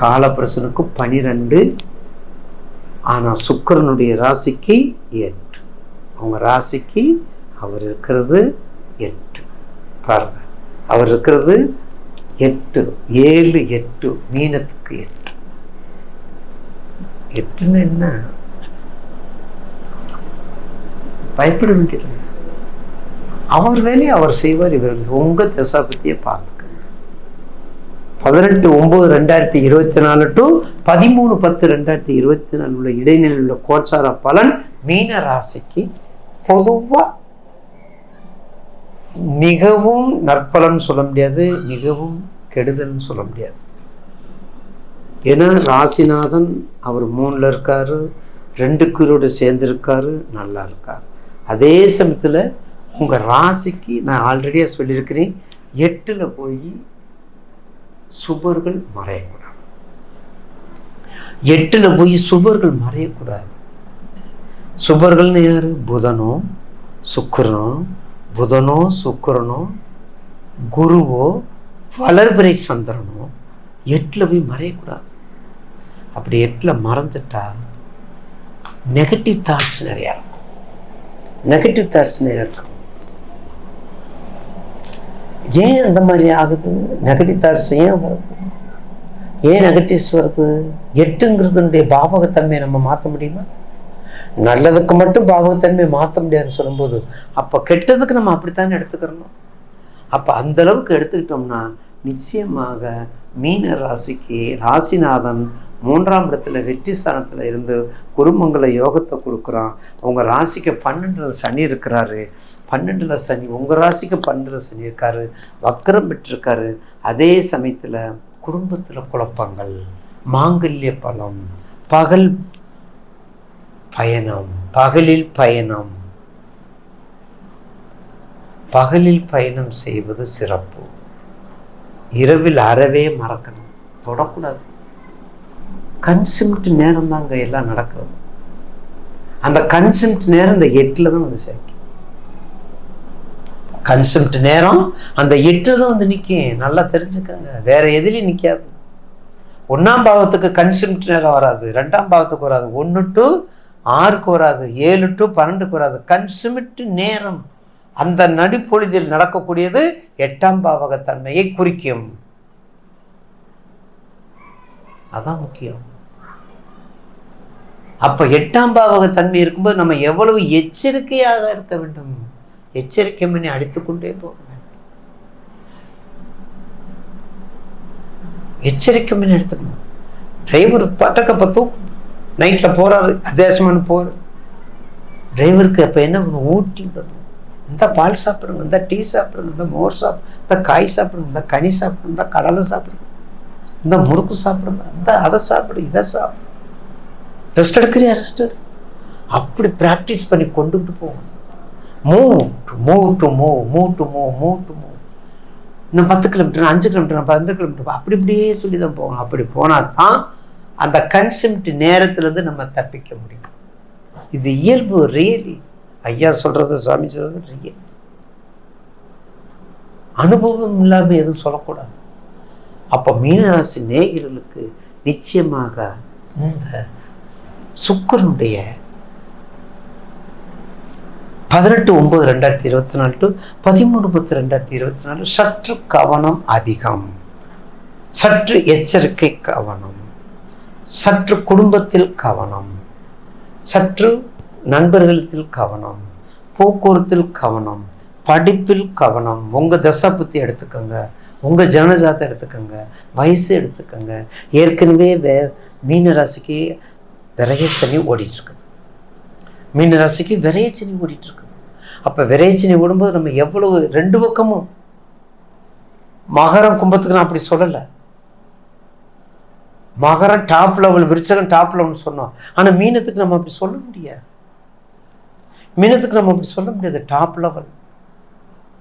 காலப்பிரசனுக்கு பனிரெண்டு ஆனால் சுக்கிரனுடைய ராசிக்கு எட்டு. அவங்க ராசிக்கு அவர் இருக்கிறது எட்டு. பாருங்க அவர் இருக்கிறது எட்டு ஏழு எட்டு மீனத்துக்கு எட்டு. எட்டுன்னு என்ன? பயப்பட வேண்டியது அவர் வேலையை அவர் செய்வார் இவர் உங்கள் தசாபத்தியை பத்தியே பதினெட்டு ஒம்பது ரெண்டாயிரத்தி இருபத்தி நாலு டு பதிமூணு பத்து ரெண்டாயிரத்தி இருபத்தி நாலு உள்ள இடைநிலையில் உள்ள கோச்சார பலன் மீன ராசிக்கு பொதுவாக மிகவும் நற்பலன் சொல்ல முடியாது மிகவும் கெடுதல்னு சொல்ல முடியாது. ஏன்னா ராசிநாதன் அவர் மூணில் இருக்காரு ரெண்டு குரோட சேர்ந்துருக்காரு நல்லா இருக்கார். அதே சமயத்தில் உங்கள் ராசிக்கு நான் ஆல்ரெடியாக சொல்லியிருக்கிறேன் எட்டில் போய் சுபர்கள் மறையக்கூடாது. எட்டில் போய் சுபர்கள் மறையக்கூடாது. சுபர்கள்னு யாரு? புதனோ சுக்கரனோ புதனோ சுக்கரனோ குருவோ வளர்பிறை சந்திரனோ எட்டில் போய் மறையக்கூடாது. அப்படி எட்டில் மறந்துட்டா நெகட்டிவ் தாட்ஸ் நிறையா இருக்கும். நெகட்டிவ் தாட்ஸ் நிறையா இருக்கும். ஏன் அந்த மாதிரி ஆகுது? நெகட்டிவ் தாட்ஸ் ஏன் வருது? ஏன் நெகட்டிவ்ஸ் வருது? எட்டுங்கிறதுடைய பாவகத்தன்மையை நம்ம மாற்ற முடியுமா? நல்லதுக்கு மட்டும் பாவகத்தன்மையை மாற்ற முடியாதுன்னு சொல்லும்போது அப்போ கெட்டதுக்கு நம்ம அப்படித்தானே எடுத்துக்கிறணும்? அப்போ அந்த அளவுக்கு எடுத்துக்கிட்டோம்னா நிச்சயமாக மீன ராசிக்கு ராசிநாதன் மூன்றாம் இடத்துல வெற்றி ஸ்தானத்துல இருந்து குடும்பங்களை யோகத்தை கொடுக்குறான். உங்க ராசிக்கு பன்னெண்டில் சனி இருக்கிறாரு. பன்னெண்டுல சனி உங்க ராசிக்கு பன்னெண்டில் சனி இருக்காரு. வக்கரம் பெற்றிருக்காரு. அதே சமயத்துல குடும்பத்துல குழப்பங்கள் மாங்கல்ய பலம் பகல் பயணம் பகலில் பயணம். பகலில் பயணம் செய்வது சிறப்பு. இரவில் அறவே மறக்கணும். தொடக்கூடாது. கன்சிம்ட் நேரம் தாங்க எல்லாம் நடக்கிறது அந்த கன்சிம்ட் நேரம் இந்த எட்டில் தான் வந்து சேர்க்கும் கன்சிம்ட் நேரம் அந்த எட்டில் தான் வந்து நிற்கும் நல்லா தெரிஞ்சுக்கங்க. வேற எதுலையும் நிற்காது ஒன்றாம் பாவத்துக்கு கன்சிம்ட் நேரம் வராது. ரெண்டாம் பாவத்துக்கு வராது. ஒன்று டு ஆறுக்கு வராது. ஏழு டு பன்னெண்டுக்கு வராது. கன்சிமிட் நேரம். அந்த நடிப்பொழுதில் நடக்கக்கூடியது எட்டாம் பாவகத்தன்மையை குறிக்கும். அதான் முக்கியம். அப்போ எட்டாம் பாவக தன்மை இருக்கும்போது நம்ம எவ்வளவு எச்சரிக்கையாக இருக்க வேண்டும்? எச்சரிக்கை பண்ணி அடித்துக்கொண்டே போக வேண்டும். எச்சரிக்கை பண்ணி எடுத்துக்கணும். டிரைவர் பட்டக்கப்ப தூக்கும் நைட்டில் போகிறாரு அதேசமான போகிற டிரைவருக்கு அப்போ என்ன பண்ணணும்? ஊட்டி விடணும் இந்த பால் சாப்பிடுங்க இந்த டீ சாப்பிடுங்க இந்த மோர் சாப்பிடுங்க இந்த காய் சாப்பிடுங்க இந்த கனி சாப்பிடுங்க இந்த கடலை சாப்பிடுங்க. இந்த முறுக்கு சாப்பிடுங்க இந்த அதை சாப்பிடு இதை சாப்பிடு. ரெஸ்ட் எடுக்கிறியா ரெஸ்ட் எடு. அப்படி ப்ராக்டிஸ் பண்ணி கொண்டுகிட்டு போகணும் move to move to move move to move move to move இன்னும் பத்து கிலோமீட்டர் அஞ்சு கிலோமீட்டர் பதினஞ்சு கிலோமீட்டர் அப்படி இப்படியே சொல்லி தான் போகணும். அப்படி போனால் தான் அந்த கன்செப்ட் நேரத்துலேருந்து நம்ம தப்பிக்க முடியும். இது இயல்பு ரியலி ஐயா சொல்கிறது சுவாமி சொல்கிறது ரியல் அனுபவம் இல்லாமல் எதுவும் சொல்லக்கூடாது. அப்போ மீனராசி நேயர்களுக்கு நிச்சயமாக இந்த சுக்கரனுடைய பதினெட்டு ஒன்பது ரெண்டாயிரத்தி இருபத்தி நாலு டு பதிமூணு பத்து ரெண்டாயிரத்தி இருபத்தி நாலு சற்று கவனம் அதிகம். சற்று எச்சரிக்கை கவனம். சற்று குடும்பத்தில் கவனம். சற்று நண்பர்களிடத்தில் கவனம். போக்குவரத்தில் கவனம். படிப்பில் கவனம். உங்க தசா புத்தி எடுத்துக்கோங்க. உங்கள் ஜனஜாத்தை எடுத்துக்கோங்க வயசு எடுத்துக்கோங்க. ஏற்கனவே வே மீன ராசிக்கு விரைய சனி ஓடிட்டு இருக்குது மீன ராசிக்கு விரைய சனி ஓடிட்டு இருக்குது அப்ப விரைய சனி ஓடும்போது நம்ம எவ்வளவு ரெண்டு பக்கமும் மகரம் கும்பத்துக்கு நான் அப்படி சொல்லலை. மகரம் டாப் லெவல் விருச்சகம் டாப் லெவல் சொன்னோம். ஆனா மீனத்துக்கு நம்ம அப்படி சொல்ல முடியாது. மீனத்துக்கு நம்ம அப்படி சொல்ல முடியாது. டாப் லெவல்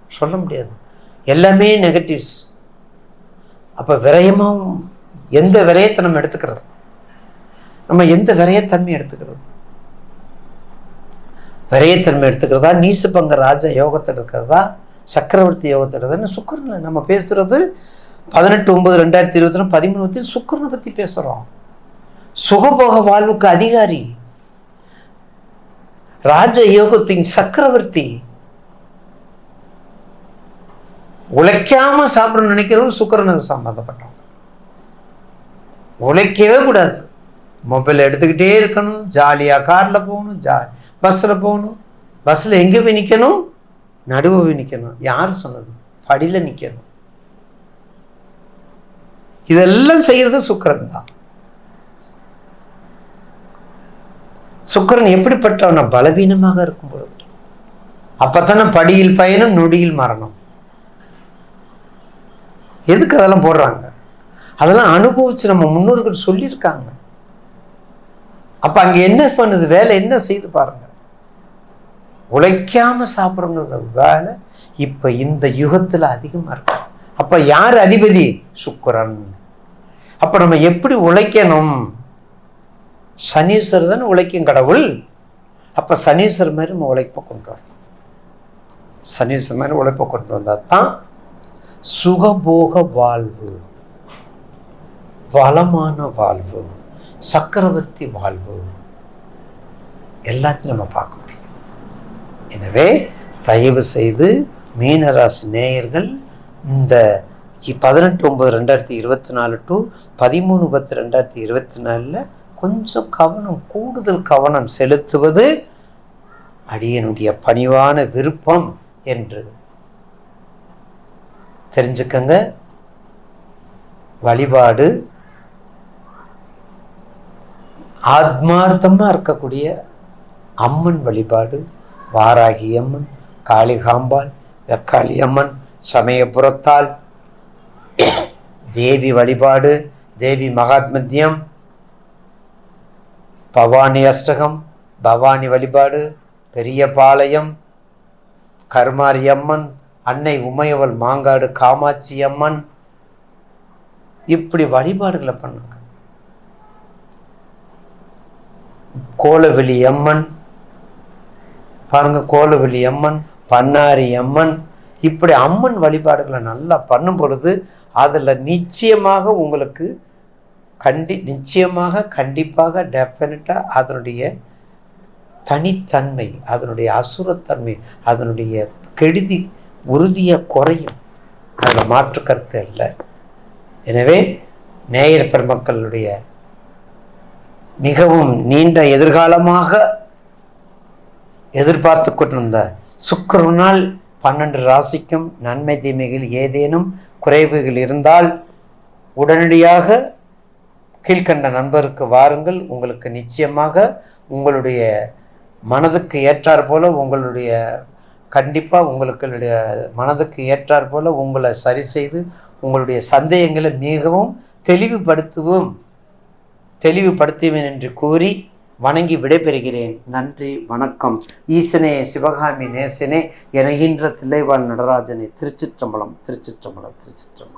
சொல்ல முடியாது. எல்லாமே நெகட்டிவ்ஸ் அப்போ விரயமும் எந்த விரயத்தை நம்ம எடுத்துக்கிறது? நம்ம எந்த விரயத்தன்மை எடுத்துக்கிறது? விரயத்தன்மை எடுத்துக்கிறதா? நீசுபங்க ராஜ யோகத்தில் இருக்கிறதா? சக்கரவர்த்தி யோகத்தில் எடுக்கிறதா சுக்கரன்ல நம்ம பேசுகிறது பதினெட்டு ஒன்பது ரெண்டாயிரத்தி இருபத்தி ரெண்டு பதிமூணுத்தில் சுக்கரனை பற்றி பேசுகிறோம் சுகபோக வாழ்வுக்கு அதிகாரி. ராஜ யோகத்தின் சக்கரவர்த்தி. உழைக்காம சாப்பிடணும்னு நினைக்கிறவங்க சுக்கரனுக்கு சம்மந்தப்பட்டவங்க. உழைக்கவே கூடாது. மொபைல் எடுத்துக்கிட்டே இருக்கணும். ஜாலியாக காரில் போகணும். ஜா பஸ்ஸில் போகணும். பஸ்ஸில் எங்கே போய் நிற்கணும் நடுவு போய் நிற்கணும் யார் சொன்னது? படியில் நிற்கணும் இதெல்லாம் செய்கிறது சுக்கரன் தான். சுக்கரன் எப்படிப்பட்டவன? பலவீனமாக இருக்கும் பொழுது. அப்பத்தானே படியில் பயணம் நொடியில் மரணம். எதுக்கு அதெல்லாம் போடுறாங்க? அதெல்லாம் அனுபவிச்சு நம்ம முன்னோர்கள் சொல்லியிருக்காங்க. அப்ப அங்க என்ன பண்ணுது? வேலை என்ன செய்து பாருங்க. உழைக்காம சாப்பிட்றங்கிறத வேலை இப்போ இந்த யுகத்துல அதிகமா இருக்கு. அப்ப யார் அதிபதி? சுக்கரன். அப்போ நம்ம எப்படி உழைக்கணும்? சனீஸ்வரர் தானே உழைக்கும் கடவுள். அப்ப சனீஸ்வரர் மாதிரி நம்ம உழைப்பை கொண்டு வரணும். சனீஸ்வரர் மாதிரி உழைப்பை கொண்டு வந்தால் தான் சுகபோக வாழ்வு வளமான வாழ்வு சக்கரவர்த்தி வாழ்வு. எல்லாத்தையும் நம்ம பார்க்க முடியும். எனவே தயவு செய்து மீனராசி நேயர்கள் இந்த பதினெட்டு ஒம்பது ரெண்டாயிரத்தி இருபத்தி நாலு டு பதிமூணு பத்து ரெண்டாயிரத்தி இருபத்தி நாலில் கொஞ்சம் கவனம் கூடுதல் கவனம் செலுத்துவது அடியனுடைய பணிவான விருப்பம் என்று தெரிஞ்சுக்கங்க. வழிபாடு ஆத்மார்த்தமாக இருக்கக்கூடிய அம்மன் வழிபாடு வாராகி அம்மன் காளிகாம்பாள் வெக்காளி அம்மன் சமயபுரத்தால் தேவி வழிபாடு தேவி மகாத்மத்தியம் பவானி அஷ்டகம் பவானி வழிபாடு பெரிய பாளையம் கருமாரி அம்மன் அன்னை உமையவள் மாங்காடு காமாட்சி அம்மன் இப்படி வழிபாடுகளை பண்ணுங்க. கோலவெளி அம்மன் பாருங்க கோலவெளி அம்மன் பன்னாரி அம்மன் இப்படி அம்மன் வழிபாடுகளை நல்லா பண்ணும் பொழுது அதில் நிச்சயமாக உங்களுக்கு கண்டி நிச்சயமாக கண்டிப்பாக டெஃபினட்டாக அதனுடைய தனித்தன்மை அதனுடைய அசுரத்தன்மை அதனுடைய கெடுதி உறுதியாக குறையும். அதில் மாற்று கருத்து இல்லை. எனவே நேயர் பெருமக்களுடைய மிகவும் நீண்ட எதிர்காலமாக எதிர்பார்த்து கொண்டிருந்த சுக்கரனால் பன்னெண்டு ராசிக்கும் நன்மை தீமைகள் ஏதேனும் குறைவுகள் இருந்தால் உடனடியாக கீழ்கண்ட நண்பருக்கு வாருங்கள். உங்களுக்கு நிச்சயமாக உங்களுடைய மனதுக்கு ஏற்றாற்போல் உங்களுடைய கண்டிப்பாக உங்களுக்களுடைய மனதுக்கு ஏற்றார் போல உங்களை சரி செய்து உங்களுடைய சந்தேகங்களை மிகவும் தெளிவுபடுத்துவோம். தெளிவுபடுத்துவேன் என்று கூறி வணங்கி விடைபெறுகிறேன். நன்றி வணக்கம். ஈசனே சிவகாமி நேசனே எனகின்ற தில்லைவாழ் நடராஜனே திருச்சிற்றம்பலம் திருச்சிற்றம்பலம் திருச்சிற்றம்பலம்.